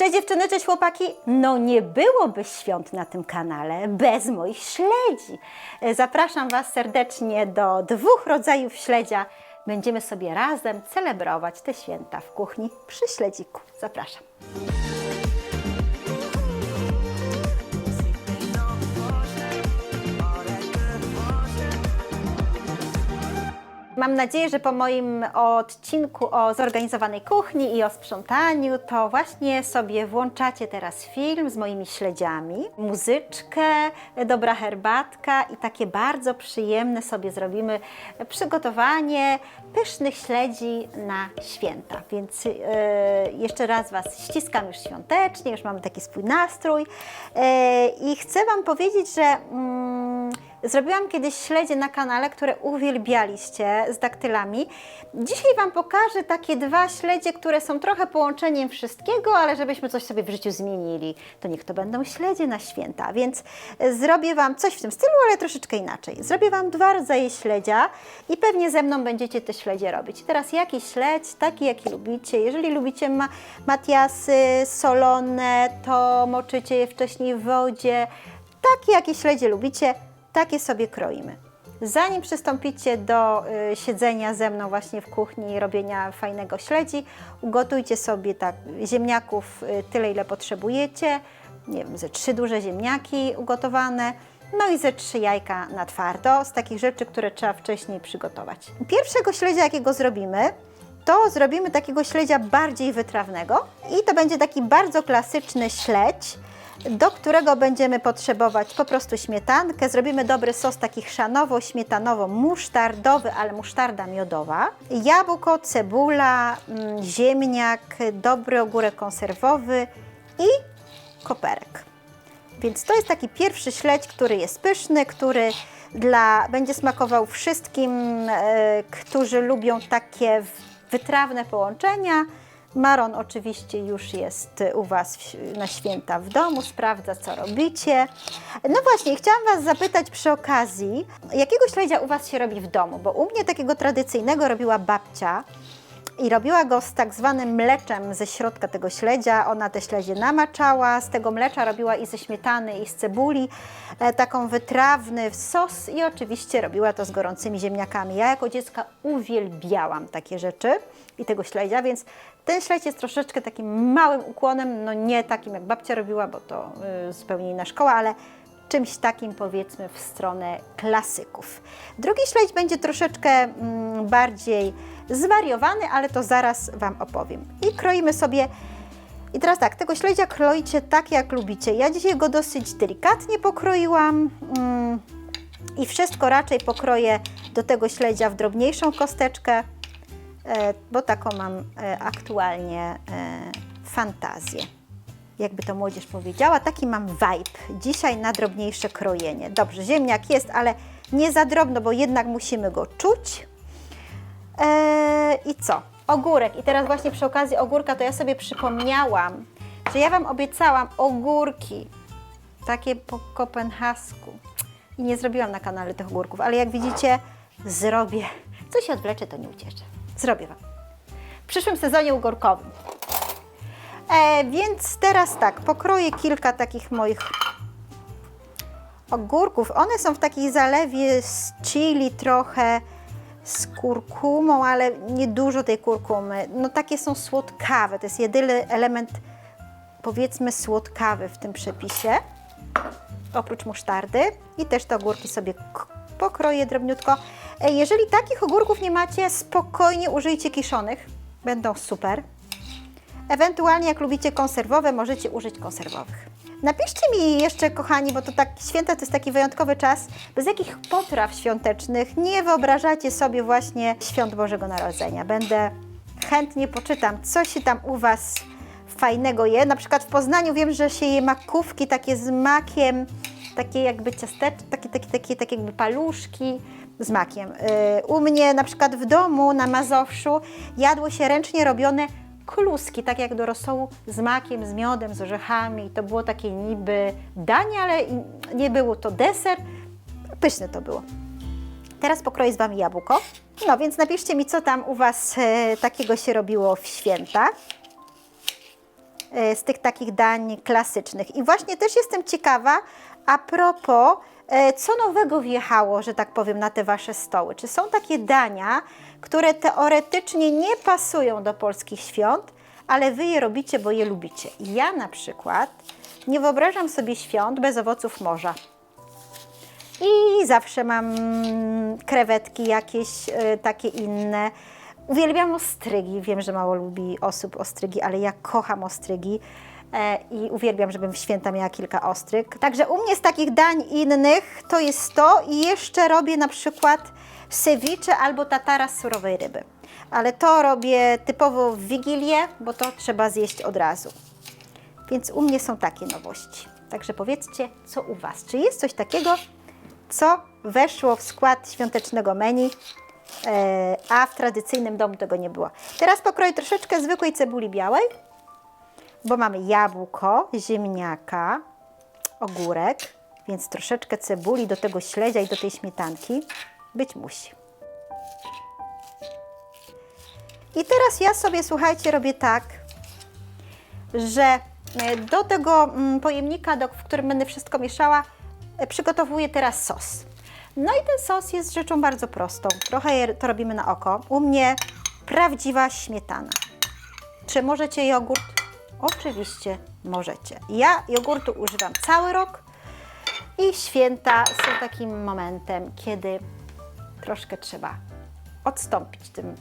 Cześć dziewczyny, cześć chłopaki. No nie byłoby świąt na tym kanale bez moich śledzi. E, Zapraszam Was serdecznie do dwóch rodzajów śledzia. Będziemy sobie razem celebrować te święta w kuchni przy śledziku. Zapraszam. Mam nadzieję, że po moim odcinku o zorganizowanej kuchni i o sprzątaniu, to właśnie sobie włączacie teraz film z moimi śledziami, muzyczkę, dobra herbatka i takie bardzo przyjemne sobie zrobimy przygotowanie pysznych śledzi na święta. Więc e, jeszcze raz Was ściskam już świątecznie, już mamy taki swój nastrój e, i chcę Wam powiedzieć, że. Mm, Zrobiłam kiedyś śledzie na kanale, które uwielbialiście z daktylami. Dzisiaj Wam pokażę takie dwa śledzie, które są trochę połączeniem wszystkiego, ale żebyśmy coś sobie w życiu zmienili, to niech to będą śledzie na święta. Więc e, zrobię Wam coś w tym stylu, ale troszeczkę inaczej. Zrobię Wam dwa rodzaje śledzia i pewnie ze mną będziecie te śledzie robić. Teraz jaki śledź, taki jaki lubicie. Jeżeli lubicie ma matiasy solone, to moczycie je wcześniej w wodzie. Takie jakie śledzie lubicie, takie sobie kroimy. Zanim przystąpicie do y, siedzenia ze mną właśnie w kuchni i robienia fajnego śledzi, ugotujcie sobie tak ziemniaków y, tyle, ile potrzebujecie. Nie wiem, ze trzy duże ziemniaki ugotowane, no i ze trzy jajka na twardo, z takich rzeczy, które trzeba wcześniej przygotować. Pierwszego śledzia, jakiego zrobimy, to zrobimy takiego śledzia bardziej wytrawnego i to będzie taki bardzo klasyczny śledź, do którego będziemy potrzebować po prostu śmietankę. Zrobimy dobry sos taki chrzanowo-śmietanowo-musztardowy, ale musztarda miodowa. Jabłko, cebula, mm, ziemniak, dobry ogórek konserwowy i koperek. Więc to jest taki pierwszy śledź, który jest pyszny, który dla, będzie smakował wszystkim, e, którzy lubią takie wytrawne połączenia. Maron oczywiście już jest u Was na święta w domu, sprawdza co robicie. No właśnie, chciałam Was zapytać przy okazji, jakiego śledzia u Was się robi w domu? Bo u mnie takiego tradycyjnego robiła babcia i robiła go z tak zwanym mleczem ze środka tego śledzia. Ona te śledzie namaczała, z tego mlecza robiła i ze śmietany, i z cebuli e, taką wytrawny sos i oczywiście robiła to z gorącymi ziemniakami. Ja jako dziecka uwielbiałam takie rzeczy i tego śledzia, więc ten śledź jest troszeczkę takim małym ukłonem, no nie takim jak babcia robiła, bo to y, zupełnie inna szkoła, ale czymś takim powiedzmy w stronę klasyków. Drugi śledź będzie troszeczkę mm, bardziej zwariowany, ale to zaraz Wam opowiem. I kroimy sobie. I teraz tak, tego śledzia kroicie tak jak lubicie. Ja dzisiaj go dosyć delikatnie pokroiłam. Mm, I wszystko raczej pokroję do tego śledzia w drobniejszą kosteczkę, bo taką mam e, aktualnie e, fantazję jakby to młodzież powiedziała, taki mam vibe dzisiaj na drobniejsze krojenie. Dobrze, ziemniak jest, ale nie za drobno, bo jednak musimy go czuć. I co? Ogórek. I teraz właśnie przy okazji ogórka to ja sobie przypomniałam, że ja Wam obiecałam ogórki, takie po kopenhasku. I nie zrobiłam na kanale tych ogórków, ale jak widzicie, zrobię. Co się odwlecze, to nie ucieszę. Zrobię Wam. W przyszłym sezonie ogórkowym. E, więc teraz tak, pokroję kilka takich moich ogórków. One są w takiej zalewie z chili trochę, z kurkumą, ale nie dużo tej kurkumy. No takie są słodkawe, to jest jedyny element powiedzmy słodkawy w tym przepisie. Oprócz musztardy i też te ogórki sobie pokroję drobniutko. E, Jeżeli takich ogórków nie macie, spokojnie użyjcie kiszonych, będą super. Ewentualnie jak lubicie konserwowe, możecie użyć konserwowych. Napiszcie mi jeszcze, kochani, bo to tak święta to jest taki wyjątkowy czas, bez jakich potraw świątecznych nie wyobrażacie sobie właśnie świąt Bożego Narodzenia. Będę chętnie poczytam, co się tam u Was fajnego je. Na przykład w Poznaniu wiem, że się je makówki takie z makiem, takie jakby ciasteczki, takie, takie, takie, takie jakby paluszki z makiem. Yy, u mnie na przykład w domu na Mazowszu jadło się ręcznie robione kluski, tak jak do rosołu z makiem, z miodem, z orzechami. I to było takie niby danie, ale nie było to deser. Pyszne to było. Teraz pokroję z Wami jabłko. No więc napiszcie mi, co tam u Was e, takiego się robiło w święta. e, z tych takich dań klasycznych. I właśnie też jestem ciekawa a propos, e, co nowego wjechało, że tak powiem, na te wasze stoły. Czy są takie dania, które teoretycznie nie pasują do polskich świąt, ale wy je robicie, bo je lubicie? Ja na przykład nie wyobrażam sobie świąt bez owoców morza. I zawsze mam krewetki jakieś e, takie inne. Uwielbiam ostrygi. Wiem, że mało lubi osób ostrygi, ale ja kocham ostrygi. E, I uwielbiam, żebym w święta miała kilka ostryg. Także u mnie z takich dań innych to jest to i jeszcze robię na przykład ceviche albo tatara z surowej ryby. Ale to robię typowo w Wigilię, bo to trzeba zjeść od razu. Więc u mnie są takie nowości. Także powiedzcie, co u Was? Czy jest coś takiego, co weszło w skład świątecznego menu, e, a w tradycyjnym domu tego nie było? Teraz pokroję troszeczkę zwykłej cebuli białej, bo mamy jabłko, ziemniaka, ogórek, więc troszeczkę cebuli do tego śledzia i do tej śmietanki być musi. I teraz ja sobie, słuchajcie, robię tak, że e, do tego mm, pojemnika, do, w którym będę wszystko mieszała, e, przygotowuję teraz sos. No i ten sos jest rzeczą bardzo prostą. Trochę to robimy na oko. U mnie prawdziwa śmietana. Czy możecie jogurt? Oczywiście możecie. Ja jogurtu używam cały rok i święta są takim momentem, kiedy troszkę trzeba odstąpić tym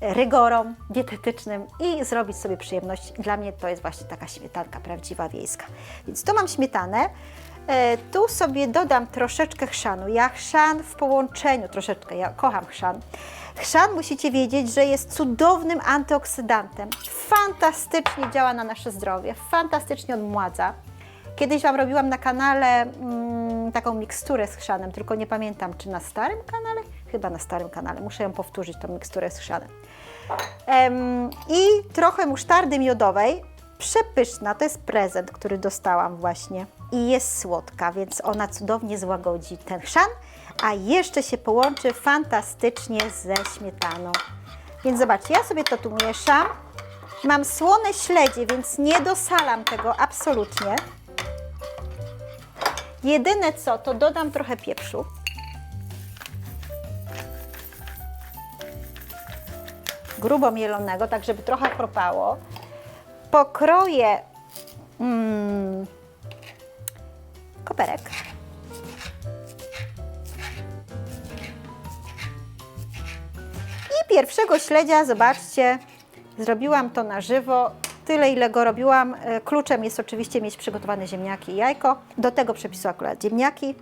rygorom dietetycznym i zrobić sobie przyjemność. Dla mnie to jest właśnie taka śmietanka prawdziwa wiejska. Więc tu mam śmietanę. E, Tu sobie dodam troszeczkę chrzanu. Ja chrzan w połączeniu, troszeczkę, ja kocham chrzan. Chrzan musicie wiedzieć, że jest cudownym antyoksydantem. Fantastycznie działa na nasze zdrowie, fantastycznie odmładza. Kiedyś Wam robiłam na kanale mm, taką miksturę z chrzanem, tylko nie pamiętam, czy na starym kanale? Chyba na starym kanale. Muszę ją powtórzyć, tą miksturę z chrzanem. Em, I trochę musztardy miodowej. Przepyszna, to jest prezent, który dostałam właśnie. I jest słodka, więc ona cudownie złagodzi ten chrzan, a jeszcze się połączy fantastycznie ze śmietaną. Więc zobaczcie, ja sobie to tu mieszam. Mam słone śledzie, więc nie dosalam tego absolutnie. Jedyne co, to dodam trochę pieprzu. Grubo mielonego, tak żeby trochę kropało. Pokroję mm, I pierwszego śledzia, zobaczcie, zrobiłam to na żywo. Tyle, ile go robiłam. E, Kluczem jest oczywiście mieć przygotowane ziemniaki i jajko. Do tego przepisu akurat ziemniaki.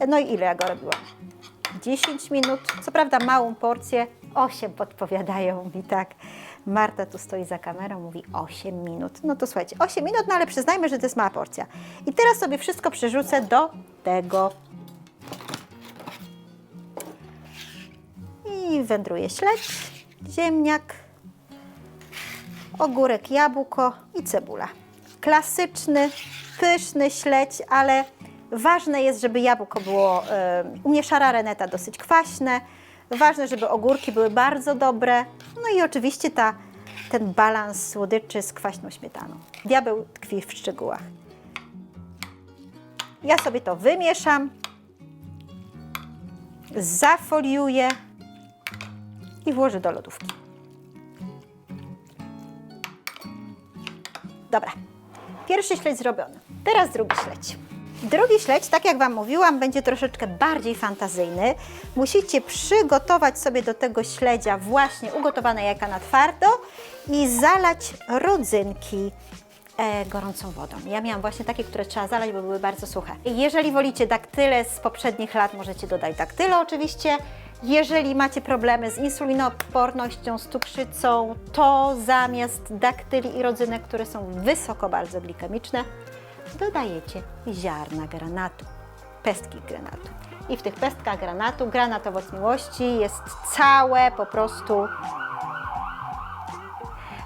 E, No i ile ja go robiłam? 10 minut. Co prawda małą porcję. 8 podpowiadają mi tak. Marta tu stoi za kamerą, mówi 8 minut. No to słuchajcie, 8 minut, no ale przyznajmy, że to jest mała porcja. I teraz sobie wszystko przerzucę do tego. I wędruje śledź, ziemniak, ogórek, jabłko i cebula. Klasyczny, pyszny śledź, ale ważne jest, żeby jabłko było, e, u mnie szara reneta dosyć kwaśne, ważne, żeby ogórki były bardzo dobre, no i oczywiście ta, ten balans słodyczy z kwaśną śmietaną. Diabeł tkwi w szczegółach. Ja sobie to wymieszam, zafoliuję i włożę do lodówki. Dobra, pierwszy śledź zrobiony. Teraz drugi śledź. Drugi śledź, tak jak Wam mówiłam, będzie troszeczkę bardziej fantazyjny. Musicie przygotować sobie do tego śledzia właśnie ugotowane jajka na twardo i zalać rodzynki e, gorącą wodą. Ja miałam właśnie takie, które trzeba zalać, bo były bardzo suche. Jeżeli wolicie daktyle z poprzednich lat, możecie dodać daktyle oczywiście. Jeżeli macie problemy z insulinoodpornością, z cukrzycą, to zamiast daktyli i rodzynek, które są wysoko bardzo glikemiczne, dodajecie ziarna granatu, pestki granatu. I w tych pestkach granatu, granat owoc miłości jest całe po prostu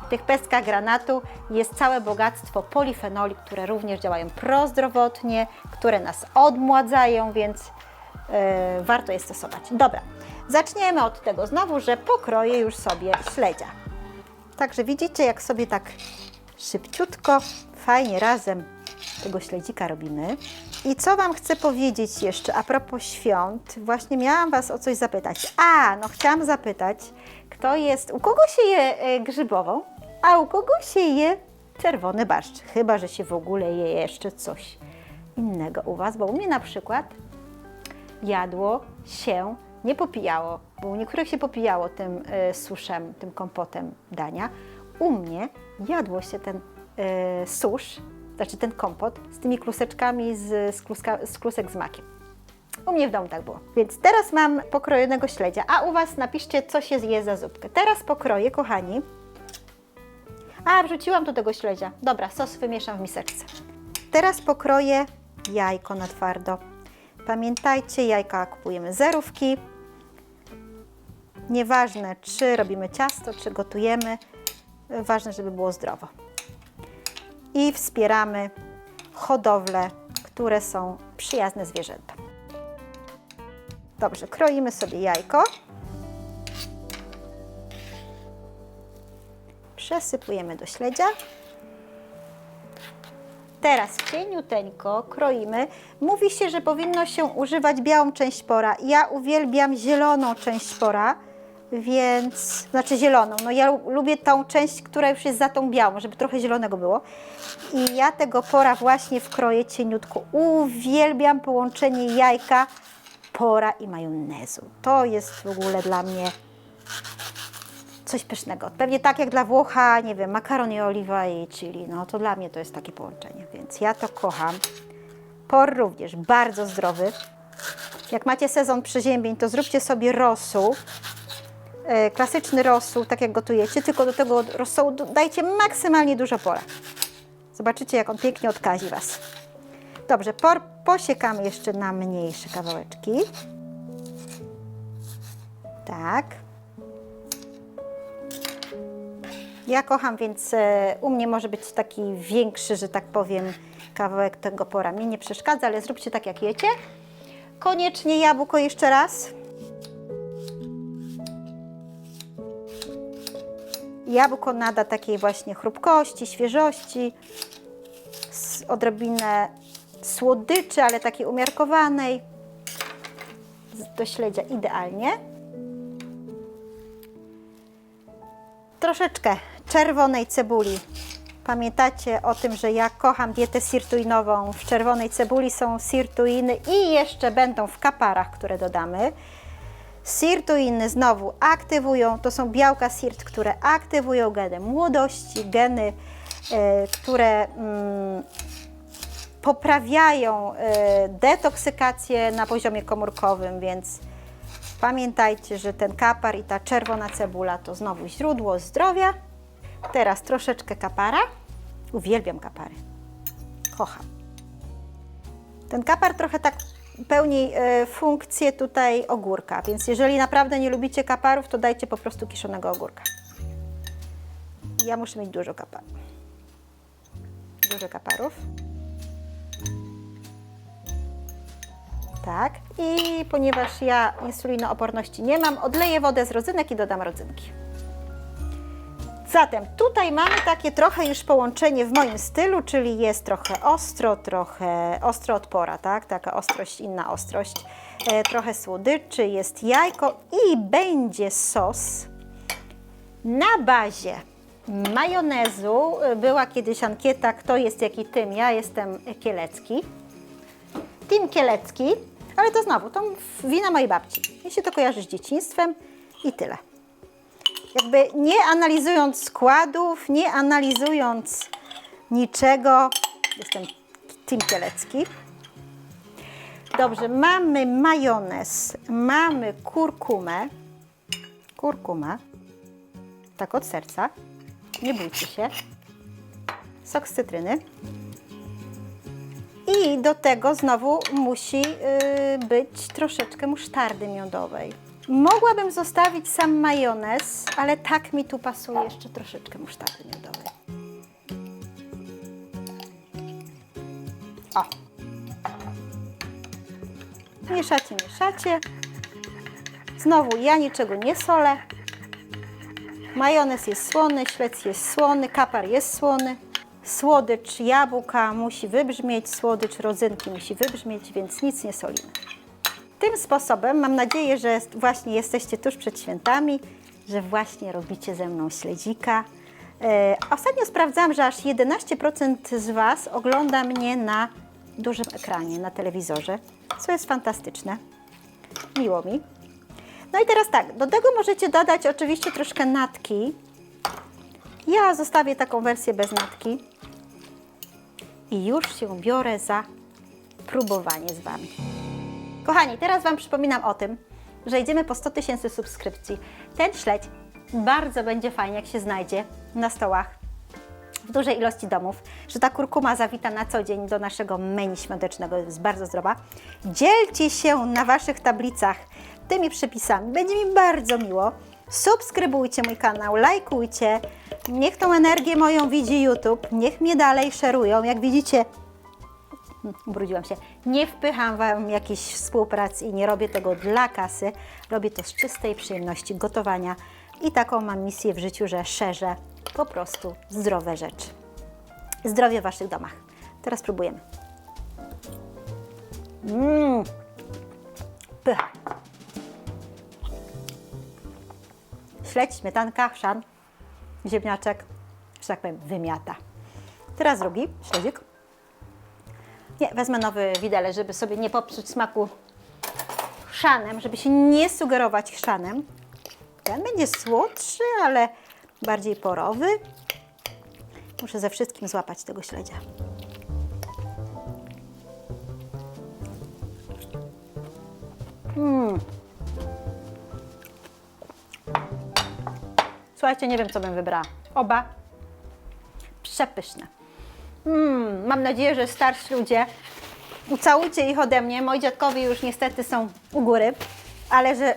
w tych pestkach granatu jest całe bogactwo polifenoli, które również działają prozdrowotnie, które nas odmładzają, więc e, warto je stosować. Dobra, zaczniemy od tego znowu, że pokroję już sobie śledzia. Także widzicie, jak sobie tak szybciutko, fajnie razem tego śledzika robimy. I co Wam chcę powiedzieć jeszcze a propos świąt? Właśnie miałam Was o coś zapytać. A, no chciałam zapytać, kto jest, u kogo się je e, grzybową, a u kogo się je czerwony barszcz? Chyba, że się w ogóle je jeszcze coś innego u Was, bo u mnie na przykład jadło się, nie popijało, bo u niektórych się popijało tym e, suszem, tym kompotem dania. U mnie jadło się ten e, susz, znaczy ten kompot z tymi kluseczkami z, z, kluska, z klusek z makiem. U mnie w domu tak było. Więc teraz mam pokrojonego śledzia, a u Was napiszcie, co się je za zupkę. Teraz pokroję, kochani. A, wrzuciłam do tego śledzia. Dobra, sos wymieszam w miseczce. Teraz pokroję jajko na twardo. Pamiętajcie, jajka kupujemy zerówki. Nieważne, czy robimy ciasto, czy gotujemy, ważne, żeby było zdrowo. I wspieramy hodowle, które są przyjazne zwierzętom. Dobrze, kroimy sobie jajko. Przesypujemy do śledzia. Teraz cieniuteńko kroimy. Mówi się, że powinno się używać białą część pora. Ja uwielbiam zieloną część pora, więc, znaczy zieloną. No ja lu- lubię tą część, która już jest za tą białą, żeby trochę zielonego było. I ja tego pora właśnie wkroję cieniutko. Uwielbiam połączenie jajka, pora i majonezu. To jest w ogóle dla mnie coś pysznego. Pewnie tak jak dla Włocha, nie wiem, makaron i oliwa i chili. No to dla mnie to jest takie połączenie, więc ja to kocham. Por również bardzo zdrowy. Jak macie sezon przeziębień, to zróbcie sobie rosół. E, klasyczny rosół, tak jak gotujecie, tylko do tego rosołu dajcie maksymalnie dużo pora. Zobaczycie, jak on pięknie odkazi Was. Dobrze, posiekamy jeszcze na mniejsze kawałeczki. Tak. Ja kocham, więc e, u mnie może być taki większy, że tak powiem, kawałek tego pora. Mnie nie przeszkadza, ale zróbcie tak, jak jecie. Koniecznie jabłko jeszcze raz. Jabłko nada takiej właśnie chrupkości, świeżości, odrobinę słodyczy, ale takiej umiarkowanej. Do śledzia idealnie. troszeczkę czerwonej cebuli. Pamiętacie o tym, że ja kocham dietę sirtuinową. W czerwonej cebuli są sirtuiny i jeszcze będą w kaparach, które dodamy. Sirtuiny znowu aktywują, to są białka sirt, które aktywują geny młodości, geny, e, które mm, poprawiają e, detoksykację na poziomie komórkowym, więc Pamiętajcie, że ten kapar i ta czerwona cebula to znowu źródło zdrowia. Teraz troszeczkę kapara. Uwielbiam kapary. Kocham. Ten kapar trochę tak pełni e, funkcję tutaj ogórka, więc jeżeli naprawdę nie lubicie kaparów, to dajcie po prostu kiszonego ogórka. Ja muszę mieć dużo kaparów. Dużo kaparów. Tak. I ponieważ ja insulinooporności nie mam, odleję wodę z rodzynek i dodam rodzynki. Zatem tutaj mamy takie trochę już połączenie w moim stylu, czyli jest trochę ostro, trochę ostro odpora, tak? Taka ostrość, inna ostrość. E, trochę słodyczy, jest jajko i będzie sos na bazie majonezu. Była kiedyś ankieta, kto jest jaki tym. Ja jestem kielecki. Tim Kielecki, ale to znowu, to wina mojej babci. Mi się to kojarzy z dzieciństwem i tyle. Jakby nie analizując składów, nie analizując niczego, jestem Tim Kielecki. Dobrze, mamy majonez, mamy kurkumę, kurkumę, tak od serca, nie bójcie się, sok z cytryny, i do tego znowu musi y, być troszeczkę musztardy miodowej. Mogłabym zostawić sam majonez, ale tak mi tu pasuje jeszcze troszeczkę musztardy miodowej. O! Mieszacie, mieszacie. Znowu ja niczego nie solę. Majonez jest słony, śledz jest słony, kapar jest słony. Słodycz jabłka musi wybrzmieć, słodycz rodzynki musi wybrzmieć, więc nic nie solimy. Tym sposobem mam nadzieję, że właśnie jesteście tuż przed świętami, że właśnie robicie ze mną śledzika. E, ostatnio sprawdzałam, że aż 11% z Was ogląda mnie na dużym ekranie, na telewizorze, co jest fantastyczne. Miło mi. No i teraz tak, do tego możecie dodać oczywiście troszkę natki. Ja zostawię taką wersję bez natki i już się biorę za próbowanie z Wami. Kochani, teraz Wam przypominam o tym, że idziemy po 100 tysięcy subskrypcji. Ten śledź bardzo będzie fajnie, jak się znajdzie na stołach w dużej ilości domów, że ta kurkuma zawita na co dzień do naszego menu świątecznego, jest bardzo zdrowa. Dzielcie się na Waszych tablicach tymi przepisami, będzie mi bardzo miło. Subskrybujcie mój kanał, lajkujcie, niech tą energię moją widzi YouTube, niech mnie dalej szerują. Jak widzicie, ubrudziłam się. Nie wpycham Wam jakiejś współpracy i nie robię tego dla kasy. Robię to z czystej przyjemności gotowania i taką mam misję w życiu, że szerzę po prostu zdrowe rzeczy. Zdrowie w Waszych domach. Teraz próbujemy. Mmm. Pycha. Śledź, śmietanka, chrzan, ziemniaczek, że tak powiem, wymiata. Teraz drugi śledzik. Nie, wezmę nowy widelec, żeby sobie nie popsuć smaku chrzanem, żeby się nie sugerować chrzanem. Ten będzie słodszy, ale bardziej porowy. Muszę ze wszystkim złapać tego śledzia. Mm. Słuchajcie, nie wiem, co bym wybrała. Oba przepyszne. Mm, mam nadzieję, że starsi ludzie, ucałujcie ich ode mnie. Moi dziadkowie już niestety są u góry, ale że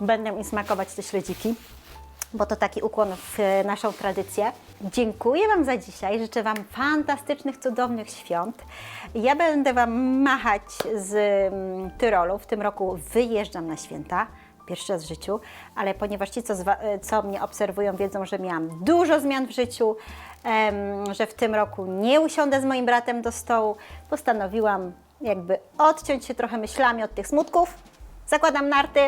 będą im smakować te śledziki, bo to taki ukłon w e, naszą tradycję. Dziękuję Wam za dzisiaj. Życzę Wam fantastycznych, cudownych świąt. Ja będę Wam machać z mm, Tyrolu. W tym roku wyjeżdżam na święta pierwszy raz w życiu, ale ponieważ ci, co, e, co mnie obserwują, wiedzą, że miałam dużo zmian w życiu, że w tym roku nie usiądę z moim bratem do stołu, postanowiłam jakby odciąć się trochę myślami od tych smutków. Zakładam narty,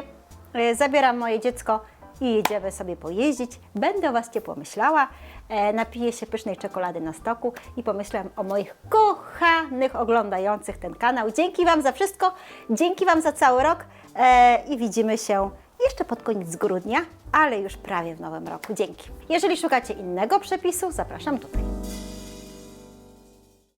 e, zabieram moje dziecko i jedziemy sobie pojeździć. Będę o Was ciepło myślała, e, napiję się pysznej czekolady na stoku i pomyślałam o moich kochanych oglądających ten kanał. Dzięki Wam za wszystko, dzięki Wam za cały rok e, i widzimy się jeszcze pod koniec grudnia, ale już prawie w nowym roku. Dzięki. Jeżeli szukacie innego przepisu, zapraszam tutaj.